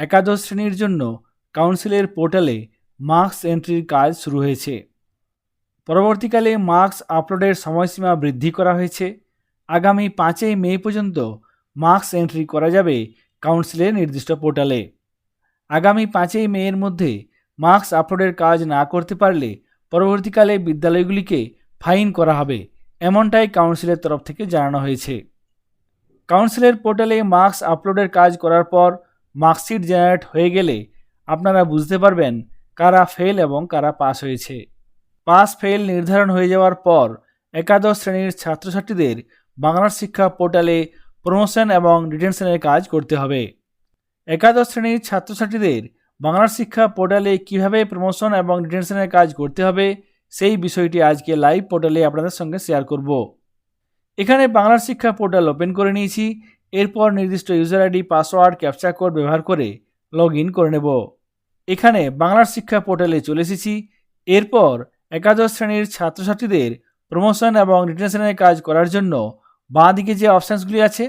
একাদশ শ্রেণির জন্য কাউন্সিলের পোর্টালে মার্কস এন্ট্রির কাজ শুরু হয়েছে। পরবর্তীকালে মার্কস আপলোডের সময়সীমা বৃদ্ধি করা হয়েছে। আগামী পাঁচই মে পর্যন্ত মার্কস এন্ট্রি করা যাবে কাউন্সিলের নির্দিষ্ট পোর্টালে। আগামী পাঁচই মে এর মধ্যে মার্কস আপলোডের কাজ না করতে পারলে পরবর্তীকালে বিদ্যালয়গুলিকে ফাইন করা হবে, এমনটাই কাউন্সিলের তরফ থেকে জানানো হয়েছে। কাউন্সিলের পোর্টালে মার্কস আপলোডের কাজ করার পর মার্কশিট জেনারেট হয়ে গেলে আপনারা বুঝতে পারবেন কারা ফেল এবং কারা পাস হয়েছে। পাস ফেল নির্ধারণ হয়ে যাওয়ার পর একাদশ শ্রেণির ছাত্রছাত্রীদের বাংলার শিক্ষা পোর্টালে প্রমোশন এবং ডিটেনশনের কাজ করতে হবে। একাদশ শ্রেণির ছাত্রছাত্রীদের বাংলার শিক্ষা পোর্টালে কীভাবে প্রমোশন এবং ডিটেনশনের কাজ করতে হবে সেই বিষয়টি আজকে লাইভ পোর্টালে আপনাদের সঙ্গে শেয়ার করব। এখানে বাংলার শিক্ষা পোর্টাল ওপেন করে নিয়েছি। এরপর নির্দিষ্ট user ID password captcha code ব্যবহার করে লগ ইন করে নেব। এখানে বাংলার শিক্ষা পোর্টালে চলে এসেছি। এরপর একাদশ শ্রেণির ছাত্রছাত্রীদের প্রমোশন এবং ডিটেনশনের কাজ করার জন্য বাঁ দিকে যে অপশানসগুলি আছে,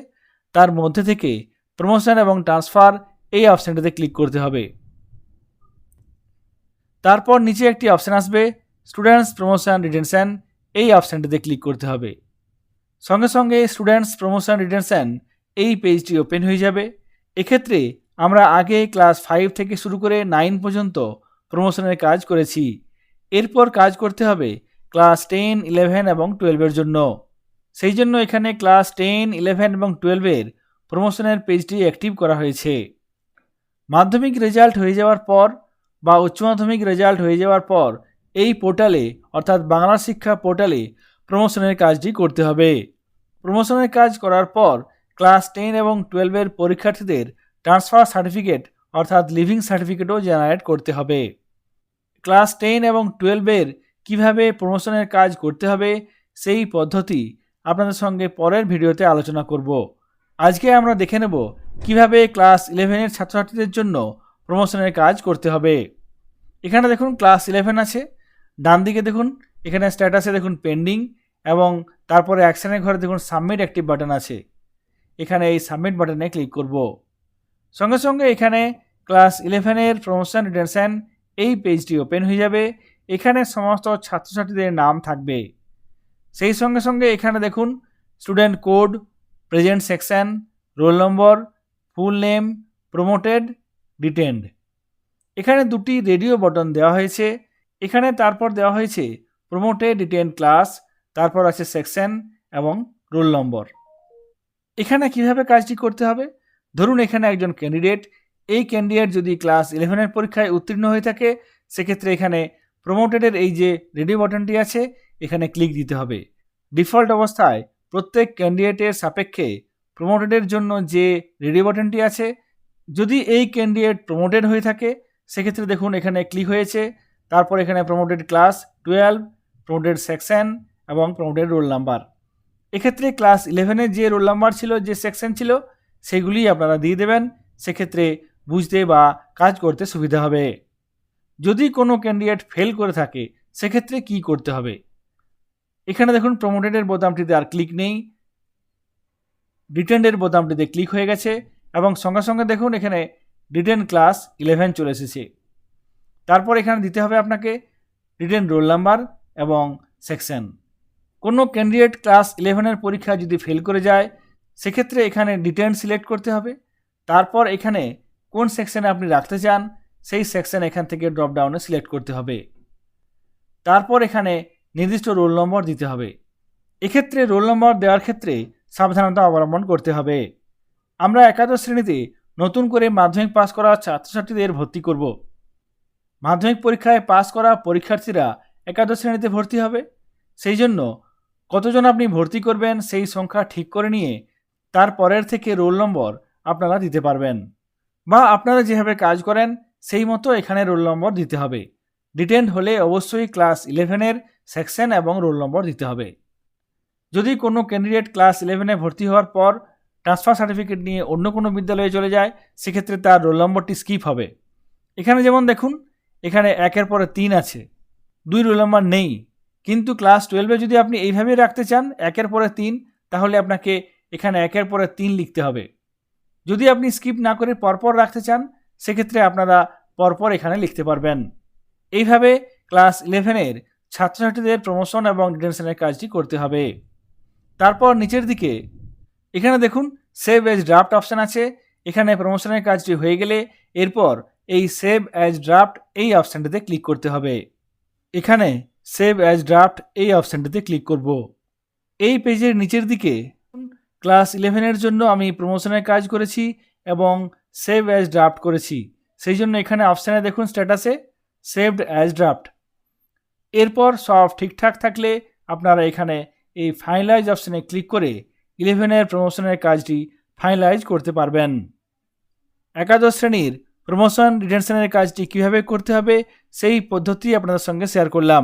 তার মধ্যে থেকে প্রমোশন এবং ট্রান্সফার এই অপশানটিতে ক্লিক করতে হবে। তারপর নিচে একটি অপশান আসবে স্টুডেন্টস প্রমোশন রিটেনশন এই অপশানটিতে ক্লিক করতে হবে। সঙ্গে সঙ্গে স্টুডেন্টস প্রমোশন রিটেনশন এই পেজটি ওপেন হয়ে যাবে। এক্ষেত্রে আমরা আগে ক্লাস ফাইভ থেকে শুরু করে নাইন পর্যন্ত প্রমোশনের কাজ করেছি। এরপর কাজ করতে হবে ক্লাস টেন ইলেভেন এবং টুয়েলভের জন্য। সেই জন্য এখানে ক্লাস টেন ইলেভেন এবং টুয়েলভের প্রমোশনের পেজটি অ্যাক্টিভ করা হয়েছে। মাধ্যমিক রেজাল্ট হয়ে যাওয়ার পর বা উচ্চ মাধ্যমিক রেজাল্ট হয়ে যাওয়ার পর এই পোর্টালে অর্থাৎ বাংলা শিক্ষা পোর্টালে প্রমোশনের কাজটি করতে হবে। প্রমোশনের কাজ করার পর ক্লাস টেন এবং টুয়েলভের পরীক্ষার্থীদের ট্রান্সফার সার্টিফিকেট অর্থাৎ লিভিং সার্টিফিকেটও জেনারেট করতে হবে। ক্লাস টেন এবং টুয়েলভের কীভাবে প্রমোশনের কাজ করতে হবে, সেই পদ্ধতি আপনাদের সঙ্গে পরের ভিডিওতে আলোচনা করব। আজকে আমরা দেখে নেব কীভাবে ক্লাস ইলেভেনের ছাত্রছাত্রীদের জন্য প্রমোশনের কাজ করতে হবে। এখানে দেখুন ক্লাস ইলেভেন আছে, ডান দিকে দেখুন, এখানে স্ট্যাটাসে দেখুন পেন্ডিং এবং তারপরে অ্যাকশনের ঘরে দেখুন সাবমিট একটি বাটন আছে। এখানে এই সাবমিট বাটনে ক্লিক করব। সঙ্গে সঙ্গে এখানে ক্লাস ইলেভেনের প্রমোশন রিটেনশন এই পেজটি ওপেন হয়ে যাবে। এখানে সমস্ত ছাত্রছাত্রীদের নাম থাকবে। সেই সঙ্গে সঙ্গে এখানে দেখুন student code present section roll number full name promoted detained এখানে দুটি রেডিও বটন দেওয়া হয়েছে। এখানে তারপর দেওয়া হয়েছে প্রমোটেড ডিটেন ক্লাস তারপর আছে সেকশন এবং রোল নম্বর এখানে কীভাবে কাজটি করতে হবে? ধরুন, এখানে একজন ক্যান্ডিডেট এই ক্যান্ডিডেট যদি ক্লাস ইলেভেনের পরীক্ষায় উত্তীর্ণ হয়ে থাকে, সেক্ষেত্রে এখানে প্রমোটেডের এই যে রেডিও বাটনটি আছে, এখানে ক্লিক দিতে হবে। ডিফল্ট অবস্থায় প্রত্যেক ক্যান্ডিডেটের সাপেক্ষে প্রমোটেডের জন্য যে রেডিও বাটনটি আছে, যদি এই ক্যান্ডিডেট প্রমোটেড হয়ে থাকে, সেক্ষেত্রে দেখুন, এখানে ক্লিক হয়েছে। তারপর এখানে promoted class twelve promoted section এবং প্রমোটেড রোল নাম্বার এক্ষেত্রে ক্লাস ইলেভেনের যে রোল নাম্বার ছিল, যে সেকশন ছিল, সেগুলি আপনারা দিয়ে দেবেন। সেক্ষেত্রে বুঝতে বা কাজ করতে সুবিধা হবে। যদি কোনো ক্যান্ডিডেট ফেল করে থাকে, সেক্ষেত্রে কি করতে হবে? এখানে দেখুন প্রমোটেডের বোতামটিতে আর ক্লিক নেই। ডিটেন্ডের বোতামটিতে ক্লিক হয়ে গেছে এবং সঙ্গে সঙ্গে দেখুন, এখানে রিটেন ক্লাস ইলেভেন চলে এসেছে। তারপর এখানে দিতে হবে আপনাকে রিটেন রোল নাম্বার এবং সেকশন কোনো ক্যান্ডিডেট ক্লাস ইলেভেনের পরীক্ষা যদি ফেল করে যায়, সেক্ষেত্রে এখানে ডিটেন সিলেক্ট করতে হবে। তারপর এখানে কোন সেকশনে আপনি রাখতে চান, সেই সেকশন এখান থেকে ড্রপডাউনে সিলেক্ট করতে হবে। তারপর এখানে নির্দিষ্ট রোল নম্বর দিতে হবে। এক্ষেত্রে রোল নম্বর দেওয়ার ক্ষেত্রে সাবধানতা অবলম্বন করতে হবে। আমরা একাদশ শ্রেণীতে নতুন করে মাধ্যমিক পাস করা ছাত্রছাত্রীদের ভর্তি করব। মাধ্যমিক পরীক্ষায় পাস করা পরীক্ষার্থীরা একাদশ শ্রেণীতে ভর্তি হবে। সেই জন্য কতজন আপনি ভর্তি করবেন, সেই সংখ্যা ঠিক করে নিয়ে তার পরের থেকে রোল নম্বর আপনারা দিতে পারবেন। বা আপনারা যেভাবে কাজ করেন, সেই মতো এখানে রোল নম্বর দিতে হবে। ডিটেন্ড হলে অবশ্যই ক্লাস ইলেভেনের সেকশন এবং রোল নম্বর দিতে হবে। যদি কোনো ক্যান্ডিডেট ক্লাস ইলেভেনে ভর্তি হওয়ার পর ট্রান্সফার সার্টিফিকেট নিয়ে অন্য কোনো বিদ্যালয়ে চলে যায়, সেক্ষেত্রে তার রোল নম্বরটি স্কিপ হবে। এখানে যেমন দেখুন, এখানে একের পরে তিন আছে। দুই রোল নম্বর নেই। কিন্তু ক্লাস টুয়েলভে যদি আপনি এইভাবেই রাখতে চান, একের পরে তিন, তাহলে আপনাকে এখানে একের পরে তিন লিখতে হবে। যদি আপনি স্কিপ না করে পরপর রাখতে চান, সেক্ষেত্রে আপনারা পরপর এখানে লিখতে পারবেন। এইভাবে ক্লাস ইলেভেনের ছাত্রছাত্রীদের প্রমোশন এবং ডিটেনশনের কাজটি করতে হবে। তারপর নিচের দিকে, এখানে দেখুন সেভ এজ ড্রাফট অপশান আছে। এখানে প্রমোশনের কাজটি হয়ে গেলে এরপর এই সেভ অ্যাজ ড্রাফট এই অপশানটিতে ক্লিক করতে হবে। এখানে সেভ অ্যাজ ড্রাফট এই অপশানটিতে ক্লিক করব। এই পেজের নিচের দিকে ক্লাস ইলেভেনের জন্য আমি প্রমোশনের কাজ করেছি এবং সেভ অ্যাজ ড্রাফট করেছি। সেই জন্য এখানে অপশানে দেখুন স্ট্যাটাসে সেভড অ্যাজ ড্রাফট এরপর সব ঠিকঠাক থাকলে আপনারা এখানে এই ফাইনালাইজ অপশানে ক্লিক করে ইলেভেনের প্রমোশনের কাজটি ফাইনালাইজ করতে পারবেন। একাদশ শ্রেণির প্রমোশন রিটেনশনের কাজটি কীভাবে করতে হবে সেই পদ্ধতি আপনাদের সঙ্গে শেয়ার করলাম।